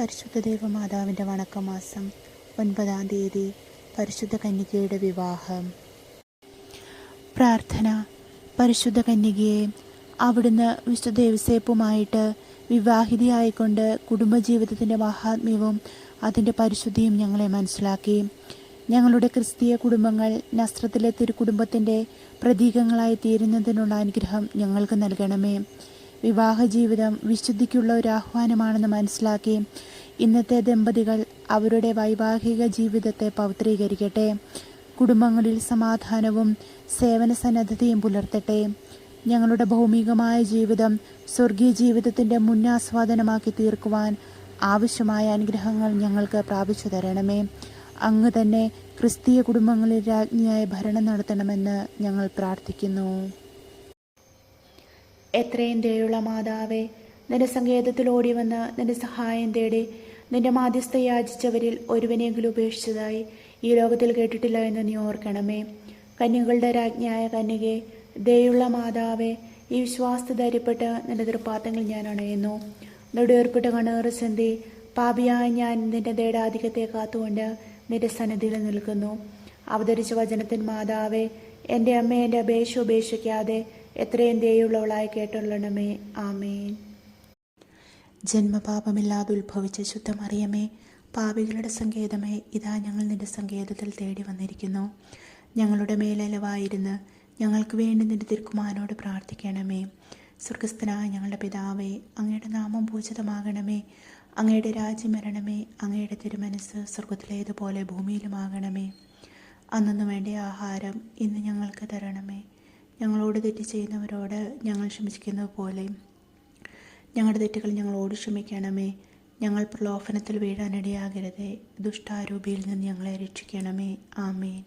പരിശുദ്ധ ദേവമാതാവിന്റെ വണക്കമാസം ഒൻപതാം തീയതി പരിശുദ്ധ കന്യകയുടെ വിവാഹം. പ്രാർത്ഥന. പരിശുദ്ധ കന്യകയെ അവിടുന്ന് വിശുദ്ധ ദേവസേപ്പുമായിട്ട് വിവാഹിതയായിക്കൊണ്ട് കുടുംബജീവിതത്തിന്റെ മഹാത്മ്യവും അതിന്റെ പരിശുദ്ധിയും ഞങ്ങളെ മനസ്സിലാക്കി. ഞങ്ങളുടെ ക്രിസ്തീയ കുടുംബങ്ങൾ നസ്ത്രത്തിലെ തിരുക്കുടുംബത്തിന്റെ പ്രതീകങ്ങളായി തീരുന്നതിനുള്ള അനുഗ്രഹം ഞങ്ങൾക്ക് നൽകണമേ. വിവാഹ ജീവിതം വിശുദ്ധിക്കുള്ള ഒരു ആഹ്വാനമാണെന്ന് മനസ്സിലാക്കി. ഇന്നത്തെ ദമ്പതികൾ അവരുടെ വൈവാഹിക ജീവിതത്തെ പവിത്രീകരിക്കട്ടെ. കുടുംബങ്ങളിൽ സമാധാനവും സേവന സന്നദ്ധതയും പുലർത്തട്ടെ. ഞങ്ങളുടെ ഭൗമികമായ ജീവിതം സ്വർഗീയ ജീവിതത്തിന്റെ മുന്നാസ്വാദനമാക്കി തീർക്കുവാൻ ആവശ്യമായ അനുഗ്രഹങ്ങൾ ഞങ്ങൾക്ക് പ്രാപിച്ചു തരണമേ. അങ്ങ് തന്നെ ക്രിസ്തീയ കുടുംബങ്ങളിൽ രാജ്ഞിയായ ഭരണം നടത്തണമെന്ന് ഞങ്ങൾ പ്രാർത്ഥിക്കുന്നു. എത്രയും ദയുള്ള മാതാവേ നിന്റെ സങ്കേതത്തിൽ ഓടി വന്ന് നിന്റെ സഹായം തേടി നിന്റെ മാധ്യസ്ഥ യാചിച്ചവരിൽ ഒരുവനെങ്കിലും ഉപേക്ഷിച്ചതായി ഈ ലോകത്തിൽ കേട്ടിട്ടില്ല എന്ന് നീ ഓർക്കണമേ. കന്യകളുടെ രാജ്ഞിയായ കന്യകെ ദയുള്ള മാതാവേ ഈ വിശ്വാസത്തെ ധൈര്യപ്പെട്ട് നിന്റെ തൃപ്പാത്തങ്ങൾ ഞാൻ അണയുന്നു. നെടുവേർപ്പെട്ട കണ്ണേറ് ചന്തി പാപിയായ ഞാൻ നിന്റെ ദേടാധികത്തെ കാത്തുകൊണ്ട് നിന്റെ സന്നിധിയിൽ നിൽക്കുന്നു. അവതരിച്ച വചനത്തിൻ മാതാവേ എന്റെ അമ്മ എന്റെ അപേക്ഷ ഉപേക്ഷിക്കാതെ എത്രയും ദയുള്ളവളായി കേട്ടുള്ളണമേ. ആമേൻ. ജന്മപാപമില്ലാതെ ഉത്ഭവിച്ച ശുദ്ധമറിയമേ പാപികളുടെ സങ്കേതമേ ഇതാ ഞങ്ങൾ നിന്റെ സങ്കേതത്തിൽ തേടി വന്നിരിക്കുന്നു. ഞങ്ങളുടെ മേലലവായിരുന്ന് ഞങ്ങൾക്ക് വേണ്ടി നിന്റെ തിരുക്കുമാരനോട് പ്രാർത്ഥിക്കണമേ. സ്വർഗസ്ഥനായ ഞങ്ങളുടെ പിതാവേ അങ്ങയുടെ നാമം പൂജിതമാകണമേ. അങ്ങയുടെ രാജ്യം വരണമേ. അങ്ങയുടെ തിരുമനസ് സ്വർഗത്തിലേതുപോലെ ഭൂമിയിലുമാകണമേ. അന്നു വേണ്ട ആഹാരം ഇന്ന് ഞങ്ങൾക്ക് തരണമേ. ഞങ്ങളോട് തെറ്റ് ചെയ്യുന്നവരോട് ഞങ്ങൾ ക്ഷമിക്കുന്നത് പോലെ ഞങ്ങളുടെ തെറ്റുകൾ ഞങ്ങളോട് ക്ഷമിക്കണമേ. ഞങ്ങൾ പ്രലോഭനത്തിൽ വീഴാനിടയാകരുതേ. ദുഷ്ടാരൂപിയിൽ നിന്ന് ഞങ്ങളെ രക്ഷിക്കണമേ. ആമേൻ.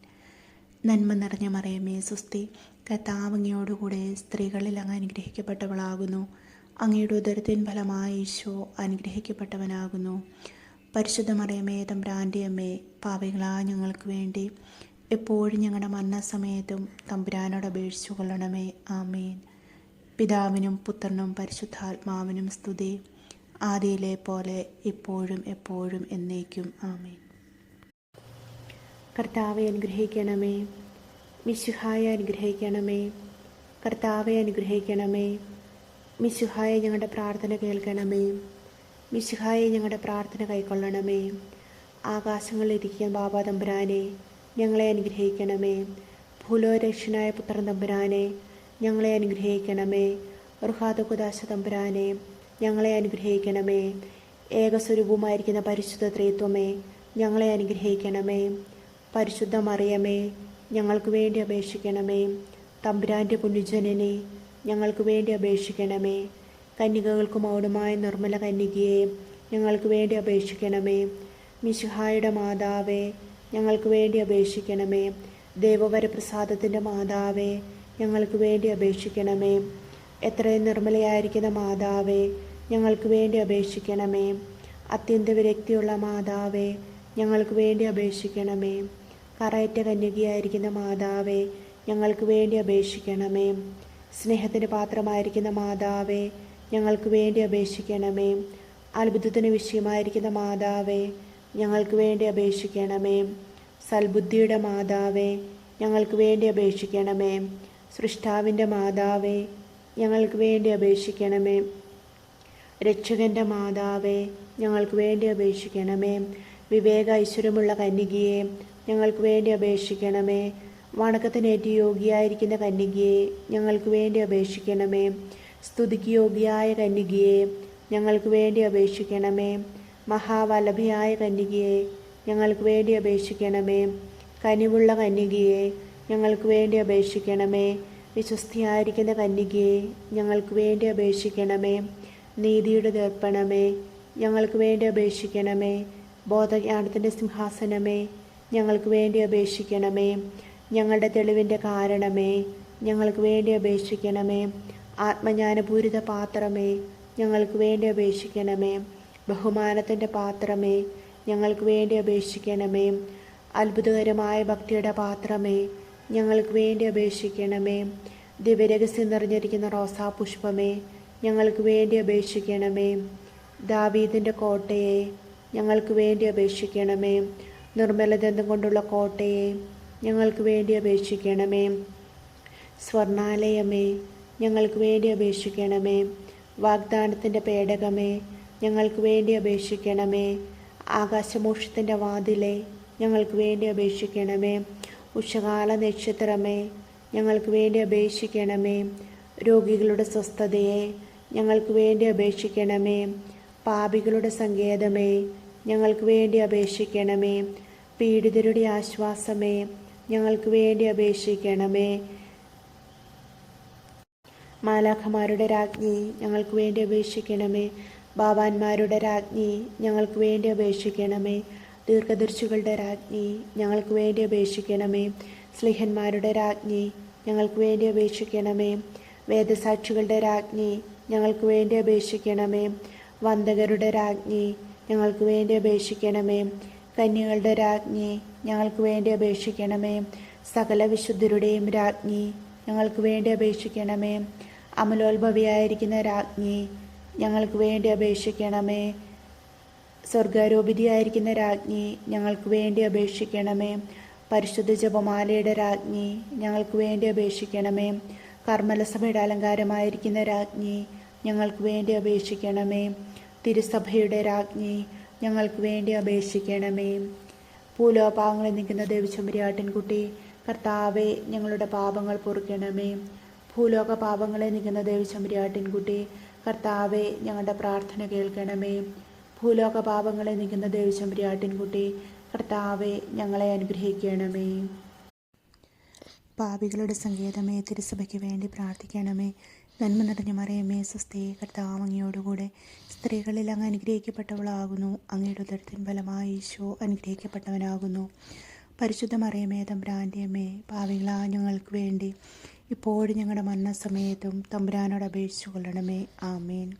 നന്മ നിറഞ്ഞ മറിയമേ സുസ്തി കത്താവങ്ങയോടുകൂടെ സ്ത്രീകളിൽ അങ്ങ് അനുഗ്രഹിക്കപ്പെട്ടവളാകുന്നു. അങ്ങയുടെ ഉദരത്തിൻ ഫലമായി ഈശോ അനുഗ്രഹിക്കപ്പെട്ടവനാകുന്നു. പരിശുദ്ധ മറിയമേ തമ്പ്രാന്റെ അമ്മേ പാവികളാ ഞങ്ങൾക്ക് വേണ്ടി എപ്പോഴും ഞങ്ങളുടെ മരണസമയത്തും തമ്പുരാനോട് അപേക്ഷിച്ചു കൊള്ളണമേ. ആമേൻ. പിതാവിനും പുത്രനും പരിശുദ്ധാത്മാവിനും സ്തുതി. ആദിയിലെ പോലെ ഇപ്പോഴും എപ്പോഴും എന്നേക്കും. ആമേൻ. കർത്താവെ അനുഗ്രഹിക്കണമേ. മിശുഹായെ അനുഗ്രഹിക്കണമേ. കർത്താവെ അനുഗ്രഹിക്കണമേ. മിശുഹായെ ഞങ്ങളുടെ പ്രാർത്ഥന കേൾക്കണമേ. മിശുഹായെ ഞങ്ങളുടെ പ്രാർത്ഥന കൈക്കൊള്ളണമേ. ആകാശങ്ങളിലിരിക്കുക ബാബാ തമ്പുരാനെ ഞങ്ങളെ അനുഗ്രഹിക്കണമേ. ഭൂലോരക്ഷനായ പുത്രൻ തമ്പുരാനെ ഞങ്ങളെ അനുഗ്രഹിക്കണമേ. റുഹാദകുദാശ തമ്പുരാനെ ഞങ്ങളെ അനുഗ്രഹിക്കണമേ. ഏകസ്വരൂപമായിരിക്കുന്ന പരിശുദ്ധ ത്രിത്വമേ ഞങ്ങളെ അനുഗ്രഹിക്കണമേ. പരിശുദ്ധ മറിയമേ ഞങ്ങൾക്ക് വേണ്ടി അപേക്ഷിക്കണമേ. തമ്പുരാന്റെ പുണ്യജനനെ ഞങ്ങൾക്ക് വേണ്ടി അപേക്ഷിക്കണമേ. കന്യകകൾക്ക് മൗനമായ നിർമ്മല കന്യകയെ ഞങ്ങൾക്ക് വേണ്ടി അപേക്ഷിക്കണമേ. മിശിഹായുടെ മാതാവേ ഞങ്ങൾക്ക് വേണ്ടി അപേക്ഷിക്കണമേ. ദേവവരപ്രസാദത്തിന്റെ മാതാവേ ഞങ്ങൾക്ക് വേണ്ടി അപേക്ഷിക്കണമേ. എത്രയും നിർമ്മലയായിരിക്കുന്ന മാതാവേ ഞങ്ങൾക്ക് വേണ്ടി അപേക്ഷിക്കണമേ. അത്യന്ത വിരക്തിയുള്ള മാതാവേ ഞങ്ങൾക്ക് വേണ്ടി അപേക്ഷിക്കണമേ. കറയറ്റ കന്യകയായിരിക്കുന്ന മാതാവേ ഞങ്ങൾക്ക് വേണ്ടി അപേക്ഷിക്കണമേ. സ്നേഹത്തിന് പാത്രമായിരിക്കുന്ന മാതാവേ ഞങ്ങൾക്ക് വേണ്ടി അപേക്ഷിക്കണമേ. അത്ഭുതത്തിന് വിഷയമായിരിക്കുന്ന മാതാവേ ഞങ്ങൾക്ക് വേണ്ടി അപേക്ഷിക്കണമേ. സൽബുദ്ധിയുടെ മാതാവേ ഞങ്ങൾക്ക് വേണ്ടി അപേക്ഷിക്കണമേ. സൃഷ്ടാവിന്റെ മാതാവേ ഞങ്ങൾക്ക് വേണ്ടി അപേക്ഷിക്കണമേ. രക്ഷകന്റെ മാതാവേ ഞങ്ങൾക്ക് വേണ്ടി അപേക്ഷിക്കണമേ. വിവേക ഐശ്വര്യമുള്ള കന്യകയെ ഞങ്ങൾക്ക് വേണ്ടി അപേക്ഷിക്കണമേ. വണക്കത്തിനേറ്റ് യോഗ്യായിരിക്കുന്ന കന്യകയെ ഞങ്ങൾക്ക് വേണ്ടി അപേക്ഷിക്കണമേ. സ്തുതിക്ക് യോഗ്യയായ കന്യകയെ ഞങ്ങൾക്ക് വേണ്ടി അപേക്ഷിക്കണമേ. മഹാവല്ലഭയായ കന്യകയെ ഞങ്ങൾക്ക് വേണ്ടി അപേക്ഷിക്കണമേ. കനിവുള്ള കന്യകയെ ഞങ്ങൾക്ക് വേണ്ടി അപേക്ഷിക്കണമേ. വിശ്വസ്തിയായിരിക്കുന്ന കന്യകയെ ഞങ്ങൾക്ക് വേണ്ടി അപേക്ഷിക്കണമേ. നീതിയുടെ ദർപ്പണമേ ഞങ്ങൾക്ക് വേണ്ടി അപേക്ഷിക്കണമേ. ബോധജ്ഞാനത്തിന്റെ സിംഹാസനമേ ഞങ്ങൾക്ക് വേണ്ടി അപേക്ഷിക്കണമേ. ഞങ്ങളുടെ തെളിവിന്റെ കാരണമേ ഞങ്ങൾക്ക് വേണ്ടി അപേക്ഷിക്കണമേ. ആത്മജ്ഞാനപൂരിത പാത്രമേ ഞങ്ങൾക്ക് വേണ്ടി അപേക്ഷിക്കണമേ. ബഹുമാനത്തിന്റെ പാത്രമേ ഞങ്ങൾക്ക് വേണ്ടി അപേക്ഷിക്കണമേ. അത്ഭുതകരമായ ഭക്തിയുടെ പാത്രമേ ഞങ്ങൾക്ക് വേണ്ടി അപേക്ഷിക്കണമേ. ദിവ്യരഹസ്യം നിറഞ്ഞിരിക്കുന്ന റോസാപുഷ്പമേ ഞങ്ങൾക്ക് വേണ്ടി അപേക്ഷിക്കണമേ. ദാവീദിന്റെ കോട്ടയെ ഞങ്ങൾക്ക് വേണ്ടി അപേക്ഷിക്കണമേ. നിർമ്മലദന്തം കൊണ്ടുള്ള കോട്ടയെ ഞങ്ങൾക്ക് വേണ്ടി അപേക്ഷിക്കണമേ. സ്വർണാലയമേ ഞങ്ങൾക്ക് വേണ്ടി അപേക്ഷിക്കണമേ. വാഗ്ദാനത്തിന്റെ പേടകമേ ഞങ്ങൾക്ക് വേണ്ടി അപേക്ഷിക്കണമേ. ആകാശമോക്ഷത്തിന്റെ വാതിലെ ഞങ്ങൾക്ക് വേണ്ടി അപേക്ഷിക്കണമേ. ഉഷകാല നക്ഷത്രമേ ഞങ്ങൾക്ക് വേണ്ടി അപേക്ഷിക്കണമേ. രോഗികളുടെ സ്വസ്ഥതയെ ഞങ്ങൾക്ക് വേണ്ടി അപേക്ഷിക്കണമേ. പാപികളുടെ സങ്കേതമേ ഞങ്ങൾക്ക് വേണ്ടി അപേക്ഷിക്കണമേ. പീഡിതരുടെ ആശ്വാസമേ ഞങ്ങൾക്ക് വേണ്ടി അപേക്ഷിക്കണമേ. മാലാഖമാരുടെ രാജ്ഞി ഞങ്ങൾക്ക് വേണ്ടി അപേക്ഷിക്കണമേ. ബാബാന്മാരുടെ രാജ്ഞി ഞങ്ങൾക്ക് വേണ്ടി അപേക്ഷിക്കണമേ. ദീർഘദർശികളുടെ രാജ്ഞി ഞങ്ങൾക്ക് വേണ്ടി അപേക്ഷിക്കണമേ. സ്ലിഹന്മാരുടെ രാജ്ഞി ഞങ്ങൾക്ക് വേണ്ടി അപേക്ഷിക്കണമേ. വേദസാക്ഷികളുടെ രാജ്ഞി ഞങ്ങൾക്ക് വേണ്ടി അപേക്ഷിക്കണമേ. വന്ദകരുടെ രാജ്ഞി ഞങ്ങൾക്ക് വേണ്ടി അപേക്ഷിക്കണമേ. കന്യകളുടെ രാജ്ഞി ഞങ്ങൾക്ക് വേണ്ടി അപേക്ഷിക്കണമേ. സകല വിശുദ്ധരുടെയും രാജ്ഞി ഞങ്ങൾക്ക് വേണ്ടി അപേക്ഷിക്കണമേ. അമലോത്ഭവിയായിരിക്കുന്ന രാജ്ഞി ഞങ്ങൾക്ക് വേണ്ടി അപേക്ഷിക്കണമേ. സ്വർഗാരോപിതിയായിരിക്കുന്ന രാജ്ഞി ഞങ്ങൾക്ക് വേണ്ടി അപേക്ഷിക്കണമേ. പരിശുദ്ധ ജപമാലയുടെ രാജ്ഞി ഞങ്ങൾക്ക് വേണ്ടി അപേക്ഷിക്കണമേ. കർമ്മലസഭയുടെ അലങ്കാരമായിരിക്കുന്ന രാജ്ഞി ഞങ്ങൾക്ക് വേണ്ടി അപേക്ഷിക്കണമേ. തിരുസഭയുടെ രാജ്ഞി ഞങ്ങൾക്ക് വേണ്ടി അപേക്ഷിക്കണമേ. ഭൂലോപാവങ്ങളിൽ നിൽക്കുന്ന ദേവിച്ചമ്പരിയാട്ടിൻകുട്ടി കർത്താവെ ഞങ്ങളുടെ പാപങ്ങൾ പൊറുക്കണമേ. ഭൂലോക പാപങ്ങളെ നിൽക്കുന്ന ദേവിച്ചമ്പരിയാട്ടിൻകുട്ടി കർത്താവെ ഞങ്ങളുടെ പ്രാർത്ഥന കേൾക്കണമേ. ഭൂലോക പാപങ്ങളെ നിൽക്കുന്ന ദേവിച്ചമ്പരിയാട്ടിൻകുട്ടി കർത്താവെ ഞങ്ങളെ അനുഗ്രഹിക്കണമേ. പാപികളുടെ സങ്കേതമേ തിരുസഭയ്ക്ക് വേണ്ടി പ്രാർത്ഥിക്കണമേ. നന്മ നിറഞ്ഞ മറിയമേ സ്വസ്ഥയെ കർത്താവ് അങ്ങയോടുകൂടെ സ്ത്രീകളിൽ അങ്ങ് അനുഗ്രഹിക്കപ്പെട്ടവളാകുന്നു. അങ്ങയുടെ ഉദരത്തിൻ ഫലമായി ഈശോ അനുഗ്രഹിക്കപ്പെട്ടവനാകുന്നു. പരിശുദ്ധ മറിയമേ തമ്പുരാന്റെ പാവികളാ ഞങ്ങൾക്ക് വേണ്ടി ഇപ്പോഴും ഞങ്ങളുടെ മരണസമയത്തും തമ്പുരാനോട് അപേക്ഷിച്ചു കൊള്ളണമേ. ആമേൻ.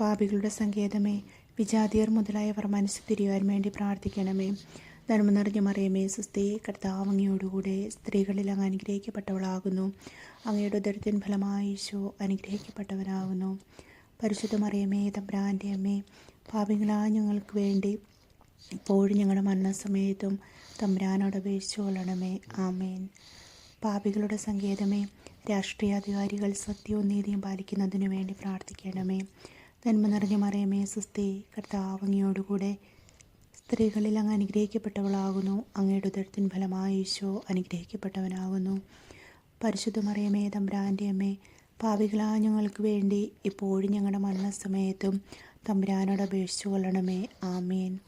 പാപികളുടെ സങ്കേതമേ വിജാതിയർ മുതലായവർ മനസ്സ് തിരിയുവാൻ വേണ്ടി പ്രാർത്ഥിക്കണമേ. ധർമ്മം നിറഞ്ഞ മറിയമേ സുസ്ഥേ കർത്താവ് അങ്ങയോടുകൂടെ സ്ത്രീകളിൽ അങ്ങ് അനുഗ്രഹിക്കപ്പെട്ടവളാകുന്നു. അങ്ങയുടെ ഉദരത്തിൻ ഫലമായി ഈശോ അനുഗ്രഹിക്കപ്പെട്ടവനാകുന്നു. പരിശുദ്ധ മറിയമേ തമ്പ്രാന്റെ അമ്മേ പാപികളായ ഞങ്ങൾക്ക് വേണ്ടി ഇപ്പോഴും ഞങ്ങളുടെ മരണസമയത്തും തമ്പ്രാനോട് അപേക്ഷിച്ചു കൊള്ളണമേ. ആമേൻ. പാപികളുടെ സങ്കേതമേ രാഷ്ട്രീയാധികാരികൾ സത്യവും നീതിയും പാലിക്കുന്നതിനു വേണ്ടി പ്രാർത്ഥിക്കണമേ. നന്മ നിറഞ്ഞ മറിയമേ സുസ്ഥി കർത്താവങ്ങിയോടുകൂടെ സ്ത്രീകളിൽ അങ്ങ് അനുഗ്രഹിക്കപ്പെട്ടവളാകുന്നു. അങ്ങയുടെ ഉദരത്തിൻ ഫലമായ ഈശോ അനുഗ്രഹിക്കപ്പെട്ടവനാകുന്നു. പരിശുദ്ധ മറിയമേ തമ്പുരാന്റെ അമ്മേ ഞങ്ങൾക്ക് വേണ്ടി ഇപ്പോഴും ഞങ്ങളുടെ മരണസമയത്തും തമ്പുരാനോട് അപേക്ഷിച്ചു കൊള്ളണമേ. ആമേൻ.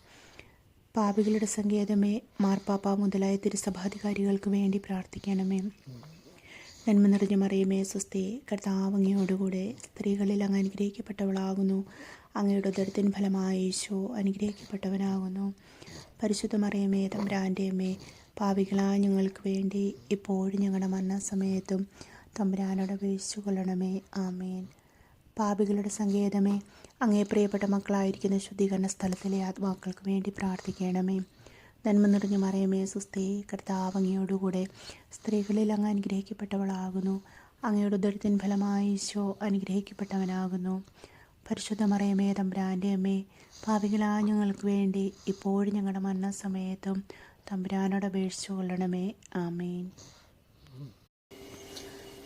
പാപികളുടെ സങ്കേതമേ മാർപ്പാപ്പ മുതലായ തിരുസഭാധികാരികൾക്ക് വേണ്ടി പ്രാർത്ഥിക്കണമേ. നന്മ നിറഞ്ഞ മറിയമേ സ്വസ്തി കർത്താവങ്ങയോടുകൂടെ സ്ത്രീകളിൽ അങ്ങ് അനുഗ്രഹിക്കപ്പെട്ടവളാകുന്നു. അങ്ങയുടെ ഉദരത്തിൻ ഫലമായ ഈശോ അനുഗ്രഹിക്കപ്പെട്ടവനാകുന്നു. പരിശുദ്ധ മറിയമേ തമ്പുരാന്റെ അമ്മേ പാവികളായ ഞങ്ങൾക്ക് വേണ്ടി ഇപ്പോഴും ഞങ്ങളുടെ മരണസമയത്തും തമ്പുരാനോട് അപേക്ഷിച്ചു കൊള്ളണമേ ആമേൻ. പാപികളുടെ സങ്കേതമേ. അങ്ങേ പ്രിയപ്പെട്ട മക്കളായിരിക്കുന്ന ശുദ്ധീകരണ സ്ഥലത്തിലെ ആത്മാക്കൾക്ക് വേണ്ടി പ്രാർത്ഥിക്കണമേ. നന്മ നിറഞ്ഞു മറിയമേ സുസ്ഥേ. കർത്താവ് അങ്ങയോടുകൂടെ സ്ത്രീകളിൽ അങ്ങ് അനുഗ്രഹിക്കപ്പെട്ടവളാകുന്നു. അങ്ങയുടെ ഉദരത്തിൻ ഫലമായി ഈശോ അനുഗ്രഹിക്കപ്പെട്ടവനാകുന്നു. പരിശുദ്ധ മറിയമേ തമ്പുരാന്റെ അമ്മേ പാപികളായ ഞങ്ങൾക്ക് വേണ്ടി ഇപ്പോഴും ഞങ്ങളുടെ മരണസമയത്തും തമ്പുരാനോട് അപേക്ഷിച്ചു കൊള്ളണമേ. ആമേൻ.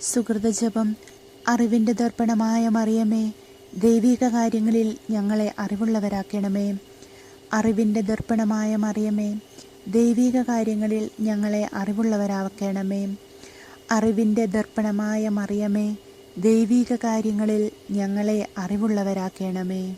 സുഹൃതജപം അറിവിന്റെ ദർപ്പണമായ മറിയമേ ദൈവിക കാര്യങ്ങളിൽ ഞങ്ങളെ അറിവുള്ളവരാക്കണമേ. അറിവിന്റെ ദർപ്പണമായ മറിയമേ ദൈവിക കാര്യങ്ങളിൽ ഞങ്ങളെ അറിവുള്ളവരാക്കണമേ. അറിവിന്റെ ദർപ്പണമായ മറിയമേ ദൈവിക കാര്യങ്ങളിൽ ഞങ്ങളെ അറിവുള്ളവരാക്കണമേ.